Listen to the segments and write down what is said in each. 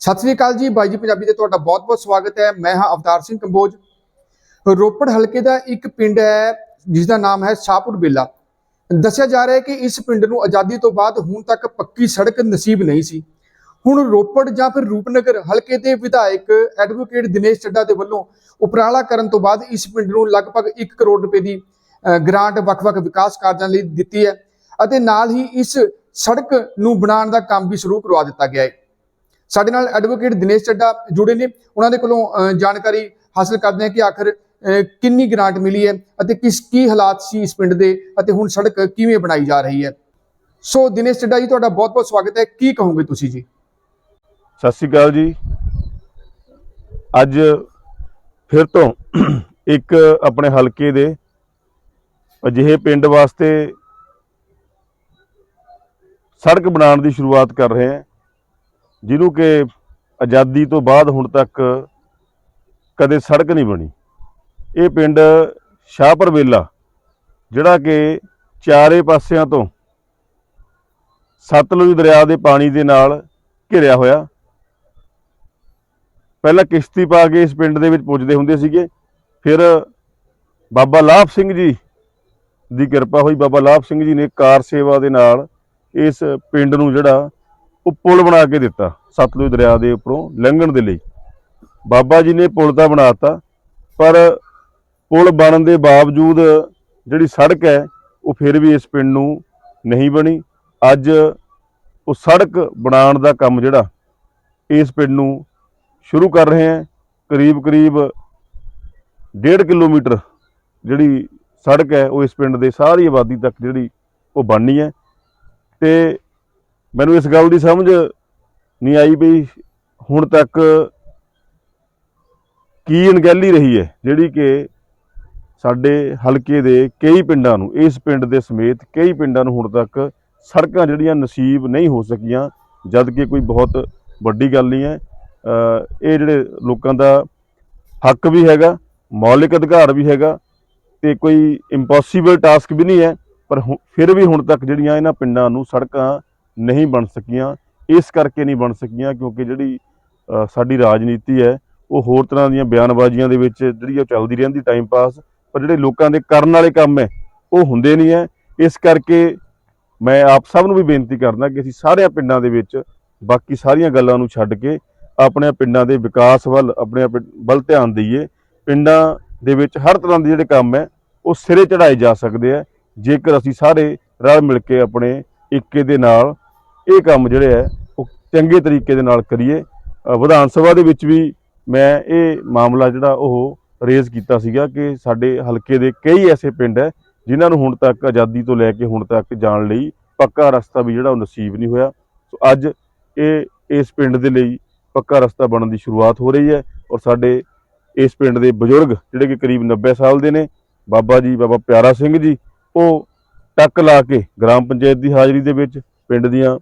ਸਤਿ ਸ੍ਰੀ ਅਕਾਲ ਜੀ ਬਾਈ ਜੀ ਪੰਜਾਬੀ ਤੇ ਤੁਹਾਡਾ ਬਹੁਤ-ਬਹੁਤ ਸਵਾਗਤ ਹੈ। ਮੈਂ ਹਾਂ ਅਵਤਾਰ ਸਿੰਘ ਕੰਬੋਜ। ਰੋਪੜ ਹਲਕੇ ਦਾ ਇੱਕ ਪਿੰਡ ਹੈ ਜਿਸ ਦਾ ਨਾਮ ਹੈ ਸ਼ਾਹਪੁਰ ਬੇਲਾ। ਦੱਸਿਆ ਜਾ ਰਿਹਾ ਹੈ ਕਿ ਇਸ ਪਿੰਡ ਨੂੰ ਆਜ਼ਾਦੀ ਤੋਂ ਬਾਅਦ ਹੁਣ ਤੱਕ ਪੱਕੀ ਸੜਕ ਨਸੀਬ ਨਹੀਂ ਸੀ। ਹੁਣ ਰੋਪੜ ਜਾਂ ਫਿਰ ਰੂਪਨਗਰ ਹਲਕੇ ਦੇ ਵਿਧਾਇਕ ਐਡਵੋਕੇਟ ਦਿਨੇਸ਼ ਚੱਡਾ ਦੇ ਵੱਲੋਂ ਉਪਰਾਲਾ ਕਰਨ ਤੋਂ ਬਾਅਦ ਇਸ ਪਿੰਡ ਨੂੰ ਲਗਭਗ 1 ਕਰੋੜ ਰੁਪਏ ਦੀ ਅ, ਗ੍ਰਾਂਟ ਵੱਖ-ਵੱਖ ਵਿਕਾਸ ਕਾਰਜਾਂ ਲਈ ਦਿੱਤੀ ਹੈ ਅਤੇ ਨਾਲ ਹੀ ਇਸ ਸੜਕ ਨੂੰ ਬਣਾਉਣ ਦਾ ਕੰਮ ਵੀ ਸ਼ੁਰੂ ਕਰਵਾ ਦਿੱਤਾ ਗਿਆ ਹੈ। ਸਾਡੇ ਨਾਲ ਐਡਵੋਕੇਟ ਦਿਨੇਸ਼ ਚੱਡਾ ਜੁੜੇ ਨੇ। ਉਹਨਾਂ ਦੇ ਕੋਲੋਂ ਜਾਣਕਾਰੀ ਹਾਸਲ ਕਰਦੇ ਹਾਂ ਕਿ ਆਖਰ ਕਿੰਨੀ ਗ੍ਰਾਂਟ ਮਿਲੀ ਹੈ ਅਤੇ ਕਿਸ, ਕੀ ਹਾਲਾਤ ਸੀ ਇਸ ਪਿੰਡ ਦੇ ਅਤੇ ਹੁਣ ਸੜਕ ਕਿਵੇਂ ਬਣਾਈ ਜਾ ਰਹੀ ਹੈ। ਸੋ ਦਿਨੇਸ਼ ਚੱਡਾ ਜੀ, ਤੁਹਾਡਾ ਬਹੁਤ-ਬਹੁਤ ਸਵਾਗਤ ਹੈ। ਕੀ ਕਹੋਗੇ ਤੁਸੀਂ ਜੀ? ਸਤਿ ਸ਼੍ਰੀ ਅਕਾਲ ਜੀ। ਅੱਜ ਫਿਰ ਤੋਂ ਇੱਕ ਆਪਣੇ ਹਲਕੇ ਦੇ ਅਜਿਹੇ ਪਿੰਡ ਵਾਸਤੇ ਸੜਕ ਬਣਾਉਣ ਦੀ ਸ਼ੁਰੂਆਤ ਕਰ ਰਹੇ ਹਾਂ। ਜਿਹਨੂੰ ਕਿ ਆਜ਼ਾਦੀ ਤੋਂ ਬਾਅਦ ਹੁਣ ਤੱਕ ਕਦੇ ਸੜਕ ਨਹੀਂ ਬਣੀ। ਇਹ ਪਿੰਡ ਸ਼ਾਹਪੁਰ ਵੇਲਾ ਜਿਹੜਾ ਕਿ ਚਾਰੇ ਪਾਸਿਆਂ ਤੋਂ ਸਤਲੁਜ ਦਰਿਆ ਦੇ ਪਾਣੀ ਦੇ ਨਾਲ ਘਿਰਿਆ ਹੋਇਆ। ਪਹਿਲਾਂ ਕਿਸ਼ਤੀ ਪਾ ਕੇ ਇਸ ਪਿੰਡ ਦੇ ਵਿੱਚ ਪੁੱਜਦੇ ਹੁੰਦੇ ਸੀਗੇ। ਫਿਰ ਬਾਬਾ ਲਾਭ ਸਿੰਘ ਜੀ ਦੀ ਕਿਰਪਾ ਹੋਈ। ਬਾਬਾ ਲਾਭ ਸਿੰਘ ਜੀ ਨੇ ਕਾਰ ਸੇਵਾ ਦੇ ਨਾਲ ਇਸ ਪਿੰਡ ਨੂੰ ਜਿਹੜਾ ਉਹ ਪੁਲ ਬਣਾ ਕੇ ਦਿੱਤਾ, ਸਤਲੁਜ ਦਰਿਆ ਦੇ ਉੱਪਰੋਂ ਲੰਘਣ ਦੇ ਲਈ। ਬਾਬਾ ਜੀ ਨੇ ਪੁਲ ਤਾਂ ਬਣਾਤਾ, ਪਰ ਪੁਲ ਬਣਨ ਦੇ ਬਾਵਜੂਦ ਜਿਹੜੀ ਸੜਕ ਹੈ, ਉਹ ਫਿਰ ਵੀ ਇਸ ਪਿੰਡ ਨੂੰ ਨਹੀਂ ਬਣੀ। ਅੱਜ ਉਹ ਸੜਕ ਬਣਾਉਣ ਦਾ ਕੰਮ ਜਿਹੜਾ ਇਸ ਪਿੰਡ ਨੂੰ ਸ਼ੁਰੂ ਕਰ ਰਹੇ ਹਾਂ। ਕਰੀਬ ਕਰੀਬ 1.5 ਕਿਲੋਮੀਟਰ ਜਿਹੜੀ ਸੜਕ ਹੈ, ਉਹ ਇਸ ਪਿੰਡ ਦੇ ਸਾਰੀ ਆਬਾਦੀ ਤੱਕ ਜਿਹੜੀ ਉਹ ਬਣਨੀ ਹੈ। ਤੇ ਮੈਨੂੰ ਇਸ ਗੱਲ ਦੀ ਸਮਝ ਨਹੀਂ ਆਈ ਵੀ ਹੁਣ ਤੱਕ ਕੀ ਅਣਗਹਿਲੀ ਰਹੀ ਹੈ, ਜਿਹੜੀ ਕਿ ਸਾਡੇ ਹਲਕੇ ਦੇ ਕਈ ਪਿੰਡਾਂ ਨੂੰ, ਇਸ ਪਿੰਡ ਦੇ ਸਮੇਤ ਕਈ ਪਿੰਡਾਂ ਨੂੰ ਹੁਣ ਤੱਕ ਸੜਕਾਂ ਜਿਹੜੀਆਂ ਨਸੀਬ ਨਹੀਂ ਹੋ ਸਕੀਆਂ, ਜਦ ਕਿ ਕੋਈ ਬਹੁਤ ਵੱਡੀ ਗੱਲ ਨਹੀਂ ਹੈ। ਇਹ ਜਿਹੜੇ ਲੋਕਾਂ ਦਾ ਹੱਕ ਵੀ ਹੈਗਾ, ਮੌਲਿਕ ਅਧਿਕਾਰ ਵੀ ਹੈਗਾ, ਤੇ ਕੋਈ ਇੰਪੋਸੀਬਲ ਟਾਸਕ ਵੀ ਨਹੀਂ ਹੈ, ਪਰ ਹੁ- ਫਿਰ ਵੀ ਹੁਣ ਤੱਕ ਜਿਹੜੀਆਂ ਇਹਨਾਂ ਪਿੰਡਾਂ ਨੂੰ ਸੜਕਾਂ ਨਹੀਂ ਬਣ ਸਕੀਆਂ, ਇਸ ਕਰਕੇ ਨਹੀਂ ਬਣ ਸਕੀਆਂ, ਕਿਉਂਕਿ ਜਿਹੜੀ ਸਾਡੀ ਰਾਜਨੀਤੀ ਹੈ, ਉਹ ਹੋਰ ਤਰ੍ਹਾਂ ਦੀਆਂ ਬਿਆਨਬਾਜ਼ੀਆਂ ਦੇ ਵਿੱਚ ਜਿਹੜੀ ਉਹ ਚੱਲਦੀ ਰਹਿੰਦੀ ਟਾਈਮ ਪਾਸ ਪਰ ਜਿਹੜੇ ਲੋਕਾਂ ਦੇ ਕਰਨ ਵਾਲੇ ਕੰਮ ਹੈ, ਉਹ ਹੁੰਦੇ ਨਹੀਂ ਹੈ। ਇਸ ਕਰਕੇ ਮੈਂ ਆਪ ਸਭ ਨੂੰ ਵੀ ਬੇਨਤੀ ਕਰਦਾ ਕਿ ਅਸੀਂ ਸਾਰਿਆਂ ਪਿੰਡਾਂ ਦੇ ਵਿੱਚ ਬਾਕੀ ਸਾਰੀਆਂ ਗੱਲਾਂ ਨੂੰ ਛੱਡ ਕੇ ਆਪਣੇ ਪਿੰਡਾਂ ਦੇ ਵਿਕਾਸ ਵੱਲ, ਆਪਣੇ ਆਪ ਵੱਲ ਧਿਆਨ ਦਈਏ। ਪਿੰਡਾਂ ਦੇ ਵਿੱਚ ਹਰ ਤਰ੍ਹਾਂ ਦੇ ਜਿਹੜੇ ਕੰਮ ਹੈ, ਉਹ ਸਿਰੇ ਚੜਾਏ ਜਾ ਸਕਦੇ ਆ ਜੇਕਰ ਅਸੀਂ ਸਾਰੇ ਰਲ ਮਿਲ ਕੇ ਆਪਣੇ ਇੱਕੇ ਦੇ ਨਾਲ ਇਹ ਕੰਮ ਜਿਹੜੇ ਹੈ ਉਹ ਚੰਗੇ ਤਰੀਕੇ ਦੇ ਨਾਲ ਕਰੀਏ। ਵਿਧਾਨ ਸਭਾ ਦੇ ਵਿੱਚ ਵੀ ਮੈਂ ਇਹ ਮਾਮਲਾ ਜਿਹੜਾ ਉਹ ਰੇਜ਼ ਕੀਤਾ ਸੀਗਾ ਕਿ ਸਾਡੇ ਹਲਕੇ ਦੇ ਕਈ ਐਸੇ ਪਿੰਡ ਹੈ, ਜਿਨ੍ਹਾਂ ਨੂੰ ਹੁਣ ਤੱਕ ਆਜ਼ਾਦੀ ਤੋਂ ਲੈ ਕੇ ਹੁਣ ਤੱਕ ਜਾਣ ਲਈ ਪੱਕਾ ਰਸਤਾ ਵੀ ਜਿਹੜਾ ਉਹ ਨਸੀਬ ਨਹੀਂ ਹੋਇਆ। ਸੋ ਅੱਜ ਇਹ, ਇਸ ਪਿੰਡ ਦੇ ਲਈ ਪੱਕਾ ਰਸਤਾ ਬਣਨ ਦੀ ਸ਼ੁਰੂਆਤ ਹੋ ਰਹੀ ਹੈ ਔਰ ਸਾਡੇ ਇਸ ਪਿੰਡ ਦੇ ਬਜ਼ੁਰਗ ਜਿਹੜੇ ਕਿ ਕਰੀਬ 90 ਸਾਲ ਦੇ ਨੇ, ਬਾਬਾ ਜੀ, ਬਾਬਾ ਪਿਆਰਾ ਸਿੰਘ ਜੀ, ਉਹ ਟੱਕ ਲਾ ਕੇ ਗ੍ਰਾਮ ਪੰਚਾਇਤ ਦੀ ਹਾਜ਼ਰੀ ਦੇ ਵਿੱਚ ਪਿੰਡ ਦੀਆਂ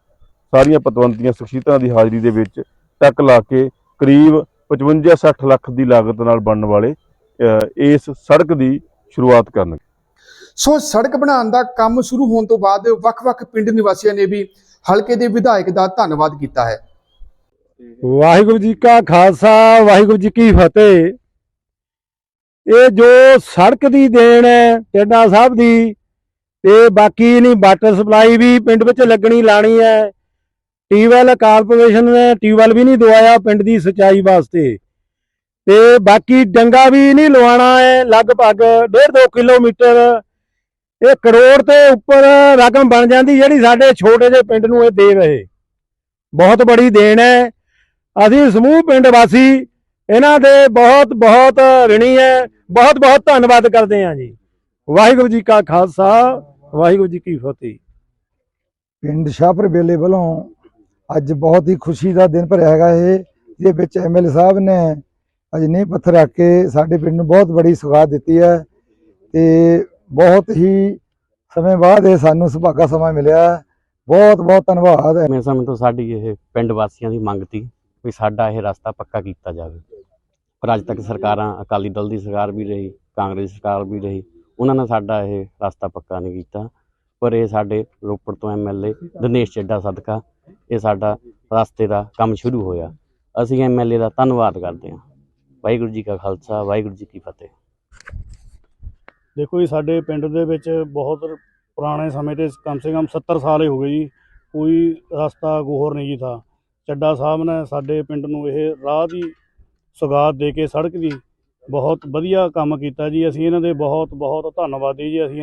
ਸਾਰੀਆਂ ਪਤਵੰਤੀਆਂ ਸ਼ਖਸੀਅਤਾਂ ਦੀ ਹਾਜ਼ਰੀ ਦੇ ਵਿੱਚ ਟੱਕ ਲਾ ਕੇ ਕਰੀਬ 55-60 ਲੱਖ ਦੀ ਲਾਗਤ ਨਾਲ ਬਣਨ ਵਾਲੇ ਇਸ ਸੜਕ ਦੀ ਸ਼ੁਰੂਆਤ ਕਰਨਗੇ। ਸੋ ਸੜਕ ਬਣਾਉਣ ਦਾ ਕੰਮ ਸ਼ੁਰੂ ਹੋਣ ਤੋਂ ਬਾਅਦ ਵੱਖ-ਵੱਖ ਪਿੰਡ ਨਿਵਾਸੀਆਂ ਨੇ ਵੀ ਹਲਕੇ ਦੇ ਵਿਧਾਇਕ ਦਾ ਧੰਨਵਾਦ ਕੀਤਾ ਹੈ। ਵਾਹਿਗੁਰੂ ਜੀ ਕਾ ਖਾਲਸਾ ਵਾਹਿਗੁਰੂ ਜੀ ਕੀ ਫਤਿਹ। ਇਹ ਜੋ ਸੜਕ ਦੀ ਦੇਣ ਹੈ ਟੇਡਾ ਸਾਹਿਬ ਦੀ ਤੇ ਬਾਕੀ ਨਹੀਂ ਵਾਟਰ ਸਪਲਾਈ ਵੀ ਪਿੰਡ ਵਿੱਚ ਲੱਗਣੀ ਲਾਣੀ ਹੈ। ਟੀਵੈਲ ਕਾਰਪੋਰੇਸ਼ਨ ਨੇ ਟੀਵੈਲ ਵੀ ਨਹੀਂ ਦਵਾਇਆ ਪਿੰਡ ਦੀ ਸਿੰਚਾਈ ਵਾਸਤੇ। ਤੇ ਬਾਕੀ ਡੰਗਾ ਵੀ ਨਹੀਂ ਲਵਾਉਣਾ ਹੈ, ਲਗਭਗ 1.5 ਕਿਲੋਮੀਟਰ, ਇਹ ਕਰੋੜ ਤੇ ਉੱਪਰ ਰਕਮ ਬਣ ਜਾਂਦੀ ਜਿਹੜੀ ਸਾਡੇ ਛੋਟੇ ਜਿਹੇ ਪਿੰਡ ਨੂੰ ਇਹ ਦੇ ਰਹੇ। ਬਹੁਤ ਬੜੀ ਦੇਣ ਹੈ। ਅਸੀਂ ਸਮੂਹ ਪਿੰਡ ਵਾਸੀ, ਇਹਨਾਂ ਦੇ ਬਹੁਤ ਬਹੁਤ ਰਿਣੀ ਹੈ। ਬਹੁਤ ਬਹੁਤ ਧੰਨਵਾਦ ਕਰਦੇ ਹਾਂ ਜੀ। ਵਾਹਿਗੁਰੂ ਜੀ ਕਾ ਖਾਲਸਾ, ਵਾਹਿਗੁਰੂ ਜੀ ਕੀ ਫਤਿਹ। ਪਿੰਡ ਸ਼ਾਹਪੁਰ ਬੇਲੇ ਵੱਲੋਂ ਅੱਜ ਬਹੁਤ ਹੀ ਖੁਸ਼ੀ ਦਾ ਦਿਨ ਭਰਿਆ ਹੈਗਾ ਇਹ। ਜਿਹਦੇ ਵਿੱਚ ਐਮਐਲ ਸਾਹਿਬ ਨੇ ਅੱਜ ਨੀਂਹ ਪੱਥਰ ਰੱਖ ਕੇ ਸਾਡੇ ਪਿੰਡ ਨੂੰ ਬਹੁਤ ਬੜੀ ਸੁਗਾਤ ਦਿੱਤੀ ਹੈ ਤੇ ਬਹੁਤ ਹੀ ਸਮੇਂ ਬਾਅਦ ਇਹ ਸਾਨੂੰ ਸੁਭਾਗਾ ਸਮਾਂ ਮਿਲਿਆ। ਬਹੁਤ ਬਹੁਤ ਧੰਨਵਾਦ। ਹੈ ਮੈਂ ਸਮੇਂ ਤੋਂ ਸਾਡੀ ਇਹ ਪਿੰਡ ਵਾਸੀਆਂ ਦੀ ਮੰਗ ਤੀ ਵੀ ਸਾਡਾ ਇਹ ਰਸਤਾ ਪੱਕਾ ਕੀਤਾ ਜਾਵੇ। ਪਰ ਅੱਜ ਤੱਕ ਸਰਕਾਰਾਂ, ਅਕਾਲੀ ਦਲ ਦੀ ਸਰਕਾਰ ਵੀ ਰਹੀ, ਕਾਂਗਰਸ ਸਰਕਾਰ ਵੀ ਰਹੀ, ਉਹਨਾਂ ਨੇ ਸਾਡਾ ਇਹ ਰਸਤਾ ਪੱਕਾ ਨਹੀਂ ਕੀਤਾ। ਪਰ ਇਹ ਸਾਡੇ ਰੋਪੜ ਤੋਂ ਐਮਐਲਏ ਦਿਨੇਸ਼ ਚੱਡਾ ਸਦਕਾ, ਇਹ ਸਾਡਾ ਰਸਤੇ ਦਾ ਕੰਮ ਸ਼ੁਰੂ ਹੋਇਆ। ਅਸੀਂ ਐਮਐਲਏ ਦਾ ਧੰਨਵਾਦ ਕਰਦੇ ਹਾਂ। ਵਾਹਿਗੁਰੂ ਜੀ ਕਾ ਖਾਲਸਾ, ਵਾਹਿਗੁਰੂ ਜੀ ਕੀ ਫਤਿਹ। ਦੇਖੋ ਜੀ, ਸਾਡੇ ਪਿੰਡ ਦੇ ਵਿੱਚ ਬਹੁਤ ਪੁਰਾਣੇ ਸਮੇਂ ਤੇ ਕਮ ਸੇ ਕਮ 70 ਸਾਲ ਹੀ ਹੋ ਗਏ ਜੀ। ਕੋਈ ਰਸਤਾ ਗੋਹਰ ਨਹੀਂ ਜੀ ਥਾ। ਚੱਡਾ ਸਾਹਿਬ ਨੇ ਸਾਡੇ ਪਿੰਡ ਨੂੰ ਇਹ ਰਾਹ ਦੀ ਸੁਗਾਤ ਦੇ ਕੇ ਸੜਕ ਦੀ ਬਹੁਤ ਵਧੀਆ ਕੰਮ ਕੀਤਾ ਜੀ। ਅਸੀਂ ਇਹਨਾਂ ਦੇ ਬਹੁਤ ਬਹੁਤ ਧੰਨਵਾਦੀ ਜੀ। ਅਸੀਂ